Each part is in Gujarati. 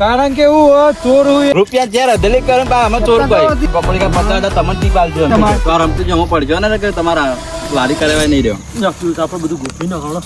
કારણ કે એવું હોય, ચોર હું રૂપિયા જ્યારે અધલી કરે બા અમે ચોર ભાઈ. પકડી કા પચાસ હતા તમે ટી પાલજો તો રમતું જમો પડજો ને કે તમારા વારી કરાવાય નહીં રહ્યો. આપણે બધું ગોઠવી નાખો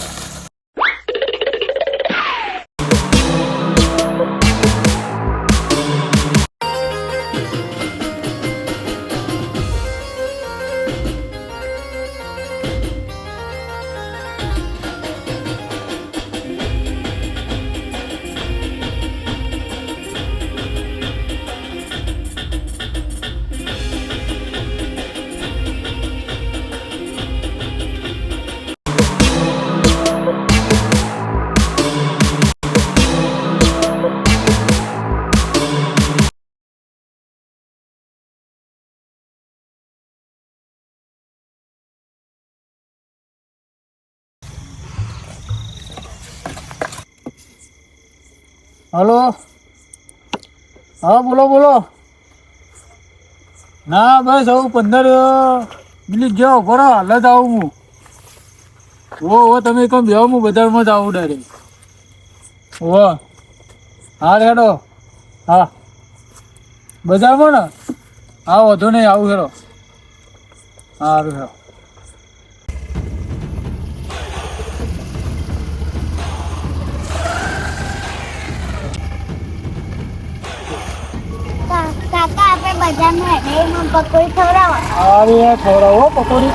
હલો? હા, બોલો બોલો. ના, બસ આવું પંદર મિનિટ જાઓ બરો હાલ જ આવું હું. ઓ ઓ તમે કમ બેહો હું બજારમાં જ આવું ડાયરેક્ટ ઓ હા રેડો હા. બજારમાં ને? હા, વધુ નહીં, આવું હેડો. સારું, હેડો. પકોડી. ખવડાવો સારું યાર ખવડાવો પકોડી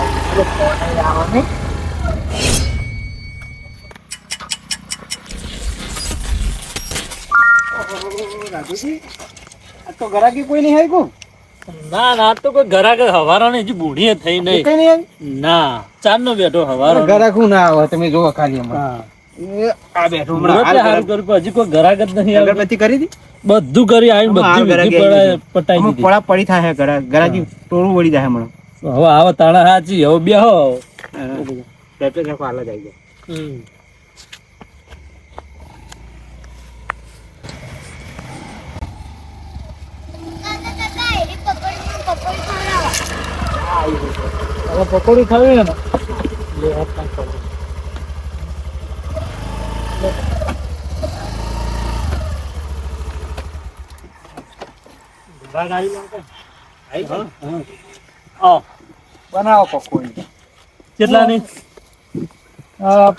તો ગરાકી કોઈ નહીં આવ્યું ના ના તો કોઈ ઘરાક હવારો ને હજી બુઢી થઈ નહીં. કઈ નહીં ના ચાર નો બેઠો હવારો ગરાકું ના આવે તમે જોવા ખાલી હમણાં. આ બેઠો હમણાં હજી કોઈ ઘરાક જ નહીં આવ્યું. અગરબત્તી કરી દી? બધું કરી આવીને બધી પડાય- પટાઈ દીધી. પડા પડી થાય ગરા ગરાકી ટોળું વળી જાય હમણાં. હવે આવો તાણા હાચી હવે બેહો પેપે કાકો હાલ જ આવી જાય હમ. કાકા કાકા એરી પકોડીમાં પકોડી હવે પકોડી ખાવી ને? લે આ કાંઈ કરો. આવો. બનાવો પકોડી. કેટલાની?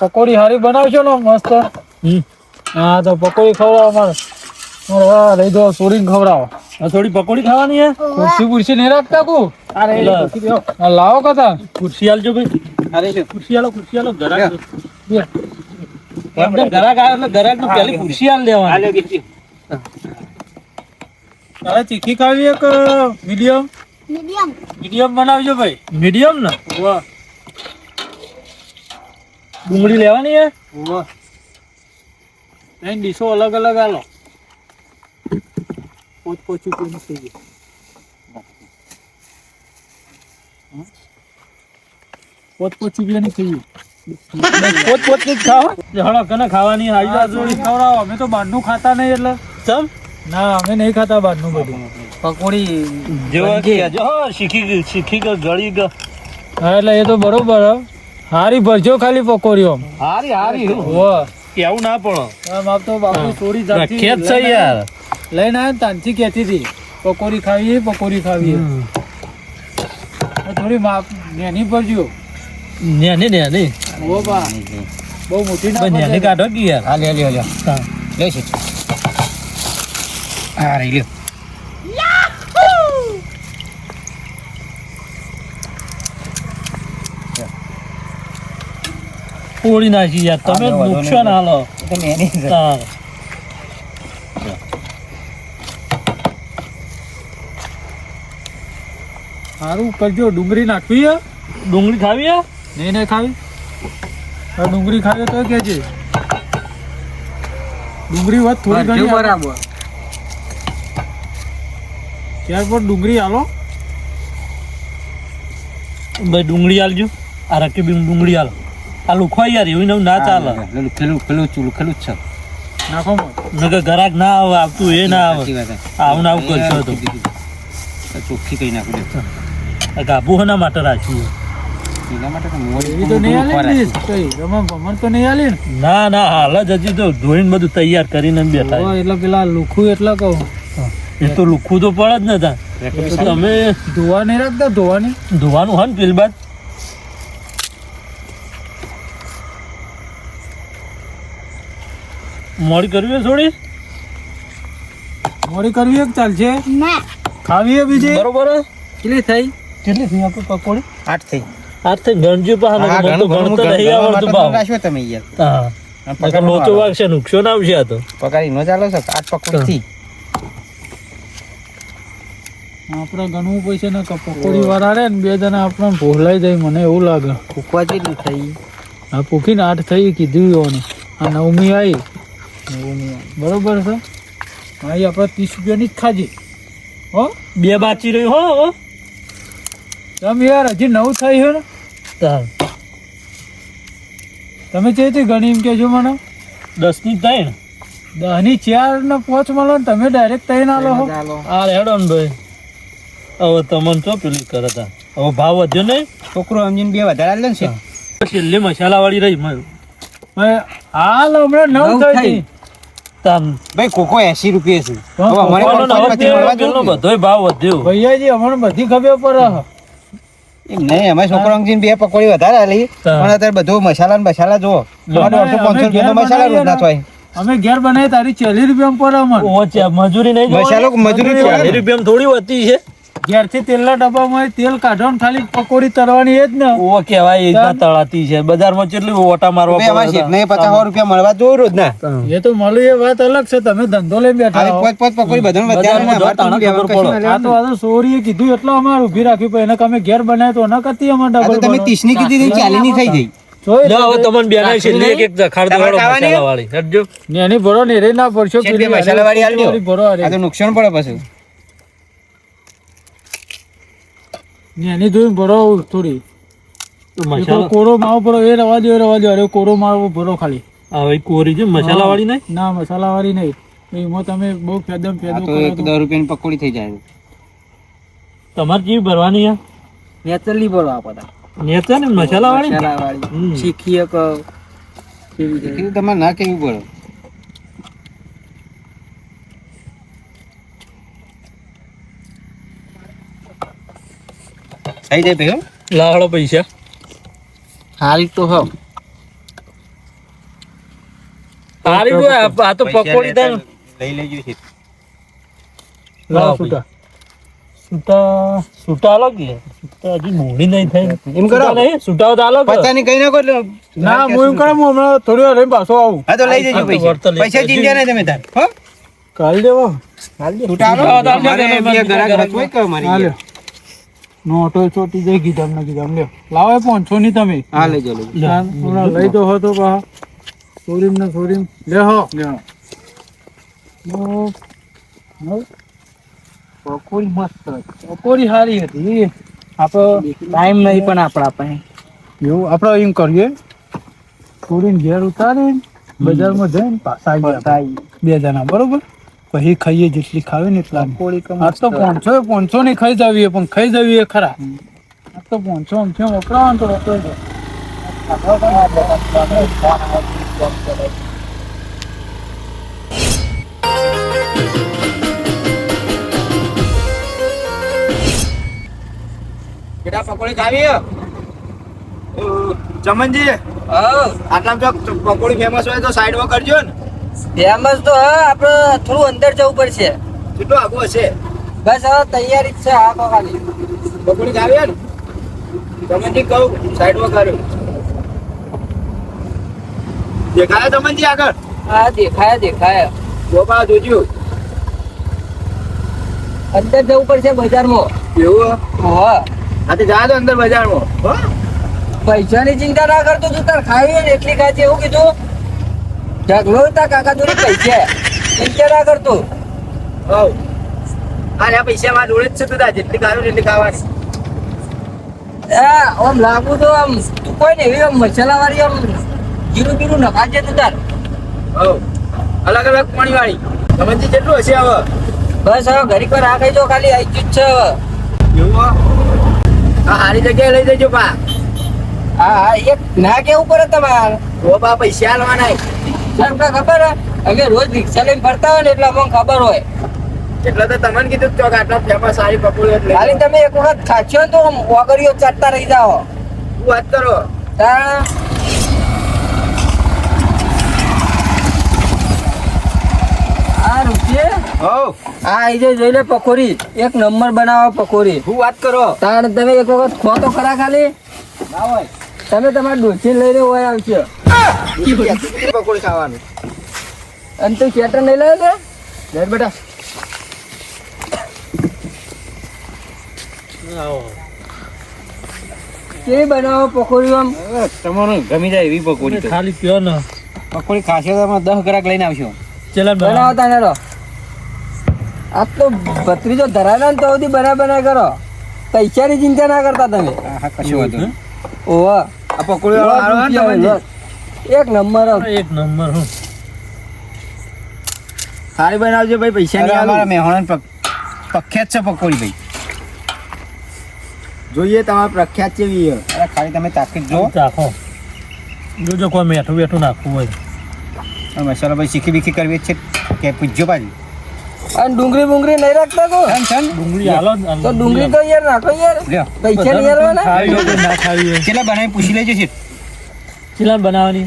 પકોડી હારી બનાવશો ને મસ્ત? હા તો પકોડી ખવડાવો મારે. લઈ દો ખવડાવો. આ થોડી પકોડી ખાવાની હે? ખુરશી ખુરશી નહીં રાખતા કુ અરે લાવો કથા. ખુરશી આલજો ભાઈ. અરે ખુરશી આલો ખુરશી આલો. એમને ઘરાક આવે એટલે ઘરાકનું પેલી ખુરશી આલ દેવાની. તારે તીખી ખાવી એક મીડિયમ? મીડિયમ. મીડિયમ બનાવજો ભાઈ. મીડિયમ ને? વાહ ડુંગળી લેવાની હે? વાહ ત્રણ ડીશો અલગ અલગ આલો. પોચ પોચું રૂપિયાની થઈ ગયું પોત રૂપિયાની થઈ ગઈ પોત પોતની જ ખાવા? હળો કને ખાવાની આ આવી જોડી ખવડાવો. અમે તો બહારનું ખાતા નહીં એટલે. ચમ? ના અમે નહીં ખાતા બહારનું બધું. પકોડી જેવા કે જો શીખી ગઈ શીખી ગઈ ગળી ગઈ. એટલે એ તો બરોબર હારી ભરજો ખાલી પકોડીઓ હારી હારી કેવું ના આમ તો બાપુ ચોરી જાતી રખેત છે યાર. લઈને આવ્યો તાનથી કહેતી હતી પકોડી ખાવી પકોડી ખાવી થોડી માપ નેની ભરજો. ને ને ને ને ઓ બા. બહુ મોટી ના નેની કાઢો કે યાર. હા લે લે લે લે છે. હા રહી લ્યો પોળી નાખી યાર તમે નુકસાન હાલો સારું કરજો ડુંગળી નાખવી હે ડુંગળી ખાવી હે? નહીં નહીં ખાવી. ડુંગળી ખાવી તો કેજે ડુંગળી વાત થોડી ઘણી બરાબર? ત્યાર પર ડુંગળી આલો ભાઈ ડુંગળી આલજો આ રકી બી ડુંગળી આલો આ લુખવાય યાર એવું નવું ના ચાલે પેલું પેલું ચૂલું પેલું જ છે નાખો નકર ગરાક ના આવે આવતું એ ના આવે છે. આવું આવું કરશો તો ચોખ્ખી કઈ નાખું આ ગાભું હના માટે રાખ્યું ને તો નહીં ના ના હાલ જ હજી તો ધોઈને બધું તૈયાર કરીને બેઠા એટલે પેલા લુખું એટલે કહું એ તો લુખું તો પડે જ નતા તમે ધોવા નહીં રાખતા? ધોવાની? ધોવાનું હોય ને પેલ બાદ? મોડી કરવી હોય થોડી? મોડી કરવી એક ચાલશે? ના. ખાવી બીજી? બરોબર? કેટલી થઈ? કેટલી થઈ આપણે પકોડી? આઠ થઈ. આઠ થઈ? ગણજો પાહા હા, મને તો ઘણું ગણતા ઘણું નહીં આવડતું ભાવ તમે યાર. હા. લોચો વાગશે નુકસાન આવશે આ તો. પકડી નો ચાલો છો આઠ પકોડી થી આપણે ઘણું પૈસા ને પકોડી વાળા રે ને બે જણા આપણે ભોલાઈ જાય મને એવું લાગે. ફૂકવા જેટલી થઈ. આ પૂકીને આઠ થઈ કીધું યોને આ નવમી આવી નવમી બરોબર છે? હા એ આપણે ત્રીસ રૂપિયાની જ ખાજી હો? બે બાચી રહી હો હો. તમે યાર હજી નવ થઈ છે ને? તાર. તમે ચેતી ગણી એમ કેજો મને. દસની ત્રણ દહની ચાર ને પાંચ મળો ને તમે ડાયરેક્ટ ત્રણ આલો હો. આ રેડો ને ભાઈ. હવે તમને તો પેલી કરે હવે ભાવ વધ્યો નહીં? છોકરો સમજીને બે વધારે આલે છે. છેલ્લી મસાલા વાળી રહી મારું. હાલ હમણાં નવ થઈ. ભાઈ કોકો એસી રૂપિયા છે. બધોય ભાવ વધ્યો. ભૈયાજી હમણાં બધી ખબર પડે. એમ નહીં અમે છોકરો સમજીને બે પકોડી વધારે આલી. પણ અત્યારે બધો મસાલા ને મસાલા લો. આ દોઢસો પાંચસો મસાલા રોજ ના. થાય. અમે ઘેર બનાવી તારી ચાલીસ રૂપિયામાં પડે અમને. ઓ ચા મજૂરી નહીં મસાલો મજૂરી જ ચાલીસ. રૂપિયામાં થોડી વધતી છે. ઘેરથી તેલના ડબ્બામાં તેલ કાઢો ને ખાલી પકોડી તરવાની એ જ ને. ઓ કેવાય એ જ તળાતી છે. બજારમાં કેટલી ઓટા મારવા પડે છે. શેઠને પચાસ રૂપિયા મળવા જોઈ રોજ ના એ તો મળ્યું એ વાત અલગ છે તમે ધંધો લઈ બેઠા ખાલી હો. પાંચ પોચ પકોડી બધાને વધારે ના આ તો. આ તો સોરીએ કીધું એટલે અમારે ઊભી રાખ્યું પણ એને તમે અમે ઘેર બનાવ્યો તો એના કરતી અમારે ડબલ તમે ત્રીસની કીધી હતી ચાલી ની થઈ ગઈ. નહીં? ને ને ના નુકસાન પડે પછી ને એની જોઈને ભરો થોડી. કોરો માવો ભરો એ રવા દો એ રવા દો અરે કોરો માવો ભરો ખાલી. હવે કોરી છે મસાલા વાળી નહીં? ના મસાલા વાળી નહીં એમાં તમે બહુ ફેદમ ફેદો કરો એક તો. દસ રૂપિયાની પકોડી થઈ જાય. તમારે કેવી ભરવાની છે નેચરલી ભરો આ બધા. નેચર ને મસાલા વાળી ને? વાળી. શીખીએ કે તમારે ના કેવું પડે થઈ જાય ભાઈ લાવડો પૈસા. હારી તો હો. સારી તો આ તો પકોડી દે લઈ લેજો છે લાવો સુતા સુતા સુતા અલગ લે છૂટા હજી મોડી નહીં થાય. એમ કરો નહીં? છૂટા તો અલગ પચાની કઈ નાખો એટલે ના હું એમ કરું હું હમણાં થોડી વાર રહીને પાછો આવું. હા તો લઈ જજો પૈસા. પૈસા ચિંતા નહીં તમે તાર. હો? કાલ દેવો. કાલ આલો. છૂટા આલો. મારે મારે બે મારે ગ્રાહક હોય કે અમારી હા લ્યો નોટો ચોટી લ્યો લાવો પાંચસો ની તમે. હા લઈ જાઓ લઈ જાઓ. હમણાં લઈ દો હો તો સોરીમ ને સોરીમ. લે હો. પકોડી મસ્ત પકોડી સારી હતી. આપણે ટાઈમ નહીં પણ આપણા પાસે. એવું આપણે એમ કરીએ. છોડીને ઘેર ઉતારીને બજારમાં જઈને પાછા બે જણા બરોબર? પછી ખાઈએ જેટલી ખાવી ને એટલા. આ તો પોણસો પોણસો ની ખાઈ જવીએ પણ ખાઈ જવીએ ખરા. આ તો પાંચસો અમથી વપરાવાનું તો વપરાય બેટા પકોડી ખાવી ચમનજી આટલામાં જો પકોડી ફેમસ હોય તો સાઈડમાં કરજો ને. ફેમસ તો હા આપણે થોડું અંદર જવું પડશે. કેટલું આગું હશે? બસ હવે તૈયારી જ છે આ તો ખાલી પકોડી ખાવી હે ને ચમનજી કહું સાઈડમાં કર્યું દેખાય ચમનજી આગળ? હા દેખાયા દેખાયા. ગોપા જોજો. અંદર જવું પડશે બજારમાં. એવું હા? હા. તો જા તો અંદર બજારમાં હો. પૈસાની ચિંતા ના કરતો તું તાર ખાવી હોય ને એટલી કાચી એવું કીધું. ઢગલો કાકા જોડે પૈસા. ચિંતા ના કરતો. હો અરે પૈસા મારા જોડે જ છે તું જેટલી હોય એટલી ખાવાની. આમ લાગુ તો આમ તું કોઈ ને એવી આમ મસાલા વાળી આમ જીરું બીરું નખાજે તું તાર. હવ. અલગ અલગ પાણી વાળી કેટલું હશે હવે. બસ હવે ઘડીક વાર આ જો ખાલી આવી જ છે હવે. એવું હા? સારી જગ્યાએ લઈ જજો પા. હા હા એક ના કેવું પડે તમારે? ઓ બા પૈસા આલવાના કાંઈ ખબર હે? અમે રોજ રિક્ષા લઈને ફરતા હોય ને એટલે અમને ખબર હોય. એટલે તો તમને કીધું ચોક આટલા ફેમસ સારી પકોડી એટલે. ખાલી તમે એક વખત ખાચ્યો ને તો આમ વગડીઓ ચાટતા રહી જાઓ. તું વાત કરો? તાણ. આ રૂપિયે? હો આ આઈ જાય જોઈ લે પકોડી. એક નંબર બનાવો પકોડી. શું વાત કરો? તાણ તમે એક વખત ખો તો ખરા ખાલી? ના હોય. તમે તમારા ડોસી લઈને હોય આવશો. પકોડી ખાવાનું અને તું ચેટર નહીં લાવ્યો લે લે બેટા. કેવી બનાવો પકોડી આમ? તમારું ગમી જાય એવી પકોડી ખાલી પીઓ ને. પકોડી ખાશે તો અમે દસ ગ્રાક લઈને આવશો. ચલો બનાવો. તને રો આ તો ભત્રીજો ધરાયેલા ને તો બધી બના બના કરો. પૈસાની ચિંતા ના કરતા તમે. કશું વાંધો ઓવા આ પકોડી વાળો? એક નંબર એક નંબર હું. સારી બનાવજો ભાઈ પૈસા નહીં અમારા મહેમાન પ્રખ્યાત છે પકોડી ભાઈ. જોઈએ તમારે પ્રખ્યાત કેવી છે. અરે ખાલી તમે તાકીદ જો ચાખો. જોજો કોઈ મેઠું બેઠું નાખવું હોય મસાલો ભાઈ શીખી બીખી કરવી જ છે. કે પૂછજો પાછી અને ડુંગળી બુંગળી નહીં રાખતા કો ડુંગળી હાલો. તો ડુંગળી તો યાર નાખો યાર? લ્યો. પૈસા નહીં હોય ના ખાવી હોય. કેટલા બનાવી પૂછી લેજો છે ચીલાન બનાવવાની?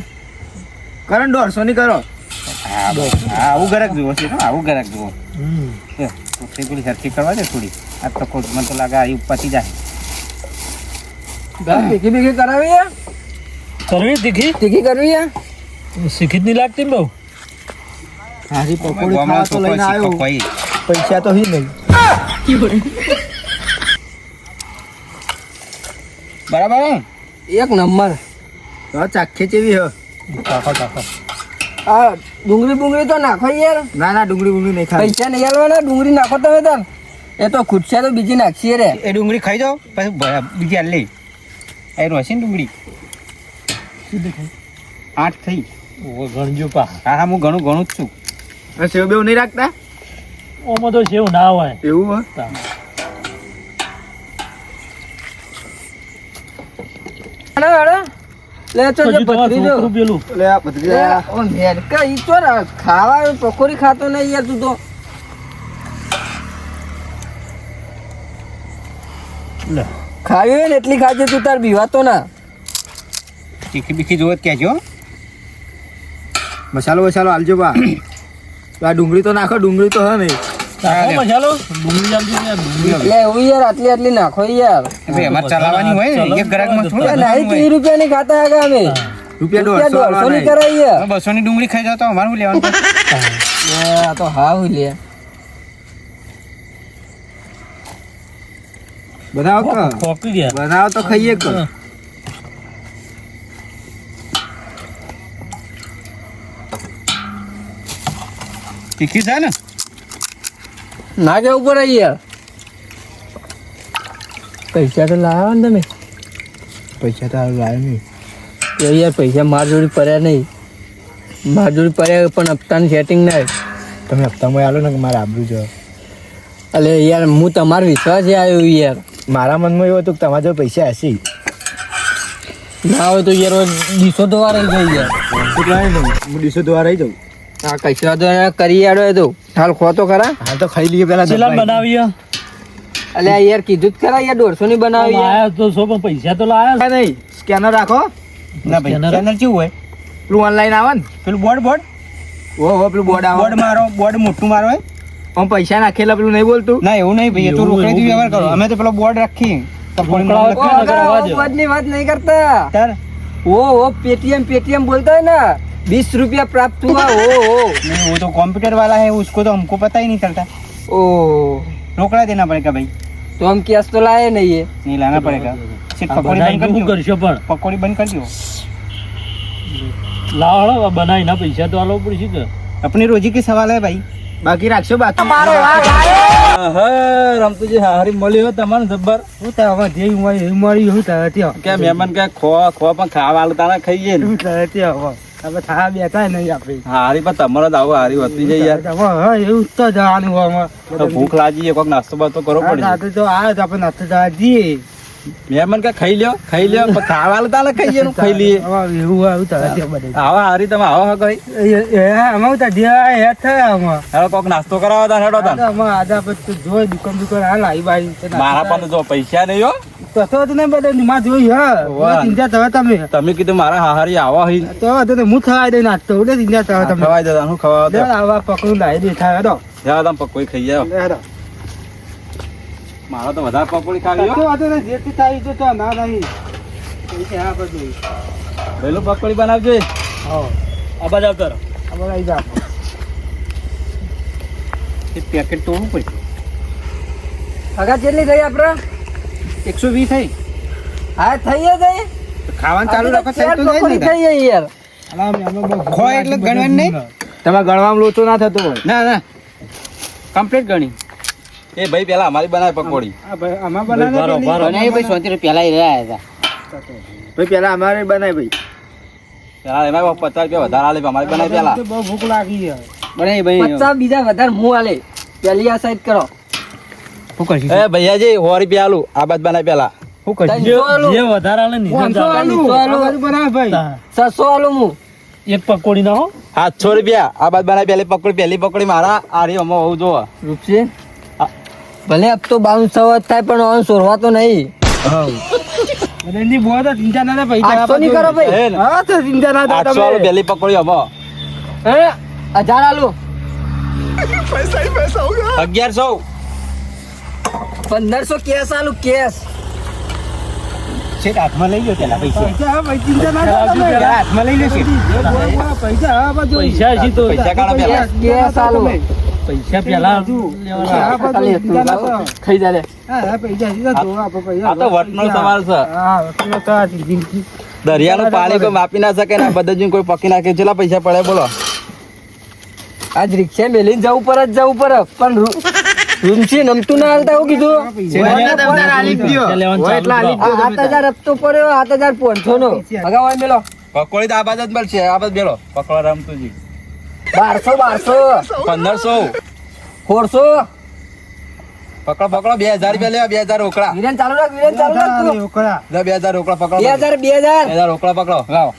કરણ ને દોઢસો ની કરો. હા હા, આવું ગરક જુઓ છે આવું ગરક જુઓ. પેલી સરખી કરવા દે થોડી. આ તો કોઈ મને તો લાગે આ પતી જાય. ભીખી ભીખી કરાવી કરવી તીખી? તીખી કરવી શીખી જ નહીં લાગતી બહુ. હારી પકોડી ખાવા તો લઈને આવ્યો. પૈસા તો હી નહીં. બરાબર એક નંબર. હા ચાખે કેવી હે. ચાખો ચાખો. આ ડુંગળી બુંગળી તો નાખો યાર. ના ના ડુંગળી બુંગળી નહીં ખાય પૈસા નહીં આલવાના ડુંગળી નાખો તમે તાર એ તો ખુદશે તો બીજી નાખીએ રે. એ ડુંગળી ખાઈ જાઓ પછી બીજી હાલ લઈ. એ રોશી ને ડુંગળી. આઠ થઈ. ઓ ગણજો પા. હા હા હું ઘણું ઘણું જ છું. સેવ બેવ નહીં રાખતા? ઓમાં તો સેવ ના હોય. એવું હે. તા. હેડો, હેડો. લે તો જે ભત્રીજો. પેલું. એટલે આ બધી લે, ઓ મેરકા, ઈ તો ખાવા પકોડી ખાતો નહીં યાર તું તો. લે. ખાવી હોય ને એટલી ખાજે તું તાર બીવાતો ના. ચીખી બીખી જોવો જ કહેજો મસાલો વસાલો આલજો બા. આ ડુંગળી તો નાખો ડુંગળી તો હે નહીં. ડુંગળી ખાઈ ને યાર, ડુંગળી એટલે એવું યાર આટલી આટલી નાખો યાર. એ તીખી થાય ને? ના કેવું પડે યાર. પૈસા તો લાવ્યા ને તમે? પૈસા તો લાવ્યા નહીં. યાર પૈસા માર જોડી પડ્યા નહીં. માર જોડી પડ્યા પણ હપ્તાનું સેટિંગ ના તમે હપ્તામાં આલો ને કે મારે આબરું જો અલે યાર હું તમારો વિશ્વાસ આવ્યો યાર. મારા મનમાં એવું હતું કે તમારા જો પૈસા હશે. ના હોય તો યાર દીસો દ્વારા જઈ યાર. હું દિવસો દ્વારા આવી જાઉં. આ કચરા તો એને કરી આડો એ તો. હાલ ખો તો ખરા. હાલ તો ખાઈ લઈએ પેલા ચીલાન બનાવી હે? અલે આ યાર કીધું જ ખરા યાર દોઢસો ની બનાવી યાર. લાયા તો છો પણ પૈસા તો લાયા નહીં સ્કેનર રાખો. ના ભાઈ Scanner? ચેનલ કેવું હોય? પેલું ઓનલાઈન આવે ને. પેલું બોર્ડ બોર્ડ? ઓ હો પેલું બોર્ડ આવે. બોર્ડ મારો બોર્ડ મોટું મારો હોય. આમ પૈસા નાખેલા પેલું નહીં બોલતું? ના એવું નહીં ભાઈ એ તો એવું- રોકડીથી એવું વ્યવહાર કરો. અમે તો પેલો બોર્ડ રાખીએ. પકોડીનો રોકડા નામ ઓ લખીએ. ને. અગર કરવા દો. ઉપજની વાત નહીં કરતા. તાર. ઓ ઓ પેટીએમ પેટીએમ બોલતા है ना बीस रुपया प्राप्त हुआ ओ ओ नहीं वो तो कंप्यूटर वाला है उसको तो हमको पता ही नहीं चलता ओ रोकड़ा देना पड़ेगा भाई तो हम कैश तो लाए नहीं है नहीं लाना पड़ेगा सिर्फ આ पकौड़ी बंद બનાવીને कर શું दियो કરશો પણ पकौड़ी बंद कर दियो લાવો હળો, આ બનાવીને પૈસા તો આલવો પડશે કે अपनी रोजी की सवाल है भाई બાકી રાખશો બાકી રમતુજી હારી મળી હોય તમારે જબ્બર શું થાય હવે જે મળી એ મળી શું થાય ત્યાં કે મહેમાન કે ખો ખો પણ ખાવા આલું તારા ખાઈએ ને શું થાય ત્યાં હવે આપણે થા બેઠા નહીં આપણે હારી પણ તમારો જ આવો હારી વધતી જાય યાર. હા એવું તો જવાનું ભૂખ લાગી કોઈક નાસ્તો બાસ્તો કરવો પડે તો આપણે નાસ્તો જવા જઈએ. મહેમાન કે ખાઈ લ્યો ખાઈ લ્યો. પણ ખાવા તાલે ખાઈ ગયો ખાઈ લઈએ. એવું આવ્યું તારે. આવા હારી તમે આવો કઈ. એ- આમાં ઉતા જે હે થાય આમાં. હેડો કોક નાસ્તો કરાવો તા હેડો તા તો આમાં આધા પછી તો જોઈ દુકાન દુકાન હાલ આવી બાઈ. મારા પણ જો પૈસા નહીં હો. તો તો તને બધે નિમા જોઈ હા. ચિંતા થવા તમે. તમે કીધું મારા હાહારી આવા હઈ. તો તો હું થવા દઈ નાસ્તો એટલે ચિંતા થવા તમે. ખવાય દેતા હું ખવાય દે આવા પકડું લાવી દે થાય હેડો. જા તમે પકોઈ ખાઈ જાવ હેડો. મારો તો વધારે પકોડી ખાવી તો હો વાંધો નહીં, જેટલી થાય છે તો ના નહીં. આ બધું. પેલું પકોડી બનાવજો. હા. આ બાજુ આવતો રહો. આ આવી જાવ એ પેકેટ તો પડે કાકા જેટલી થઈ આપણે એકસો વીસ થઈ. હા થઈ જ થઈ. ખાવાનું ચાલુ રાખો થઈ તો થઈ ગઈ યાર. ખોય એટલે ગણવાનું નહીં. તમારે ગણવામાં લોચો ના થતો હોય. ના ના. કમ્પ્લીટ ગણી. એ ભાઈ પેલા અમારી બનાવે પકોડી. આ બનાવે ભાઈ સોતી પેલા? રહ્યા હતા. ભાઈ પેલા અમારે બનાવી ભાઈ. પેલા એમાં પચાસ રૂપિયા વધારે આલે અમારે બનાવી પેલા. બહુ ભૂખ લાગી છે. બનાવી ભાઈ. પચાસ બીજા વધારે હું આલે. પેલી આ સાઈડ કરો. એ ભૈયાજી સો રૂપિયા આલુ. આ બાદ બનાવી પેલા. શું કરશું? જે વધારે આલે ને પાંચસો આલું. હું એક પકોડી ના હો. સાતસો રૂપિયા. આ બાદ બનાવી પેલી પકોડી. પેલી પકોડી મારા. આ રહી અમો હોવું જોવા. રૂપસી ભલે અબ તો બાઉન્સ થવા થાય પણ ઓન સોરવા તો નહીં ચિંતા ના પૈસા કરો ભાઈ. હા તો ચિંતા ના થાય તમે. પેલી પકોડી અમો હે. હજાર આલું. અગિયારસો. પંદરસો કેસ આલુ કેસ. શેઠ હાથમાં લઈ લો પેલા પૈસા. હાથમાં લઈ લો શેઠ. કાઢો પેલા. કેસ કેસ આલું. પૈસા પેલા. ખાઈ જાય આ તો વટનો સવાલ છે. હા વટનો તો આ જિંદગી. દરિયાનું પાણી કોઈ માપી ના શકે ને બધા જઈને કોઈ પકી નાખે. છેલ્લા પૈસા પડે બોલો. આજ રિક્ષા મેલીને જવું પર જ જવું પર પણ રૂમસી નમતું ના હાલતા એવું કીધું. શેઠ તમને આલી જ દ્યો. હોય એટલે આલી જ દ્યો આ આઠ હજાર હપ્તો પડ્યો આઠ હજાર પોનસો નો અગાઉ મેલો. પકોડી તો આ બાદ જ મળશે. આ બાદ બેલો પકોડા રમતુજી. બારસો બારસો. પંદરસો. સોળસો. પકડો પકડો. બે હજાર રૂપિયા લેવા બે હજાર રોકડા. વિરેન ચાલુ રાખ વિરેન ચાલુ રાખ રોકડા. બે હજાર રોકડા પકડો બે હજાર બે હજાર. બે હજાર રોકડા પકડો. લાવો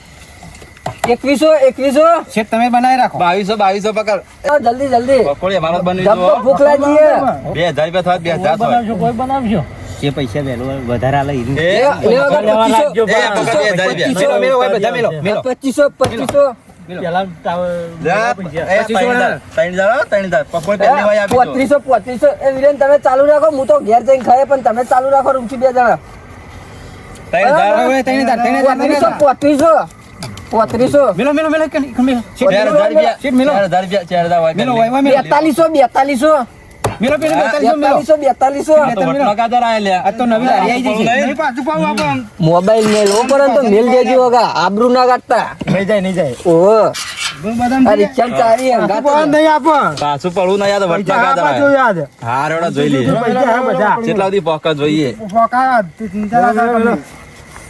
એકવીસો એકવીસો. શેઠ તમે બનાવી રાખો. બાવીસો બાવીસો પકડ. જલ્દી જલ્દી. પકોડી અમારો બની જબ્બો ભૂખ લાગી છે. બે હજાર રૂપિયા થાય બે હજાર થાય. બનાવશો કોઈ બનાવજો. જે પૈસા વેલો વધારે આલે ઈ. એ લેવા- લેવા લેવા લાગજો બે હજાર રૂપિયા. મેલો મેલો હોય બધા મેલો મેલો. પચીસો પચીસો. તમે ચાલુ રાખો હું તો ઘેર જઈને ખાય પણ તમે ચાલુ રાખો રૂમથી બે જણા. પોત્રીસો પોત્રીસો. મેલો મેલો મેલો. બેતાલીસો બેતાલીસો. મેલો પેલો બેતાલીસો મેલો. બેતાલીસો બેતાલીસો. આ તો વટનો કાદર આયા લ્યા. આ તો નવી લારી આવી જશે નહીં, પાછું પાછું આપો આમ. મોબાઈલ મેલ ઓ પર તો મેલ દેજો વગા. આબરૂ ના કાઢતા. નહીં જાય નહીં જાય. ઓહો. આ રિક્ષા ચારી હંગાત પાછું નહીં આપો. પાછું પડવું ના યાદ જો આયા. યાદ. હા રેવડો જોઈ બધા. કેટલા સુધી પોકા જોઈએ. ફોકા,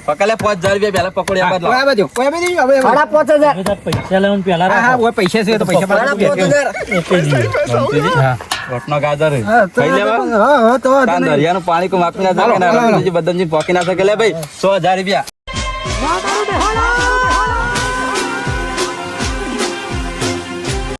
પકડલે પાંચ હજાર રૂપિયા પહેલા પકોડી આપવા કોઈ બાજુ કોઈ બાજુ હવે હવે. સાડા પાંચ હજાર. પૈસા લેવાનું પેલા હા હા રાખો હોય પૈસા છે તો પૈસા સાડા પાંચ હજાર. એકે નહીં. રમતુજી, વટનો કાદર ખાઈ લેવા? હા, હા, તો. દરિયાનું પાણી કોઈ માપી ના શકે ને રમતુજી પોકી ના શકે લે ભાઈ સો હજાર રૂપિયા.